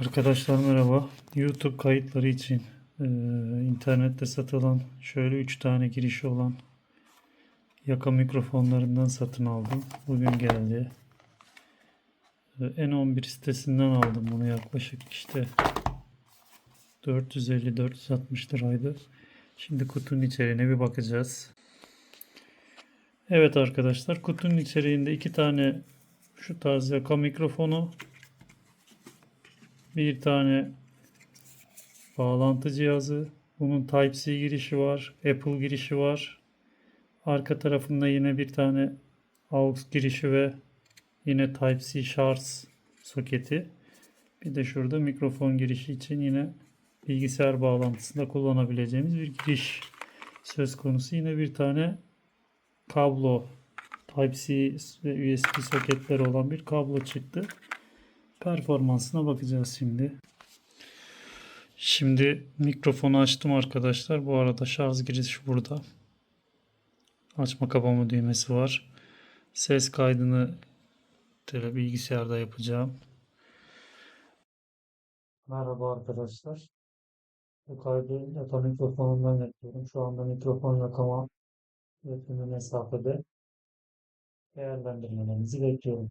Arkadaşlar merhaba. YouTube kayıtları için e, internette satılan şöyle 3 tane girişi olan yaka mikrofonlarından satın aldım. Bugün geldi. E, N11 sitesinden aldım bunu yaklaşık işte 450-460 liraydı. Şimdi kutunun içeriğine bir bakacağız. Evet arkadaşlar kutunun içeriğinde iki tane şu tarz yaka mikrofonu bir tane bağlantı cihazı. Bunun Type-C girişi var. Apple girişi var. Arka tarafında yine bir tane AUX girişi ve yine Type-C şarj soketi. Bir de şurada mikrofon girişi için yine bilgisayar bağlantısında kullanabileceğimiz bir giriş söz konusu. Yine bir tane kablo Type-C ve USB soketleri olan bir kablo çıktı. Performansına bakacağız şimdi. Şimdi mikrofonu açtım arkadaşlar. Bu arada şarj girişi burada. Açma kapama düğmesi var. Ses kaydını tele bilgisayarda yapacağım. Merhaba arkadaşlar. Bu kaydı yaka mikrofonundan yapıyorum. Şu anda mikrofon yakama yakın mesafede değerlendirmelerinizi bekliyorum.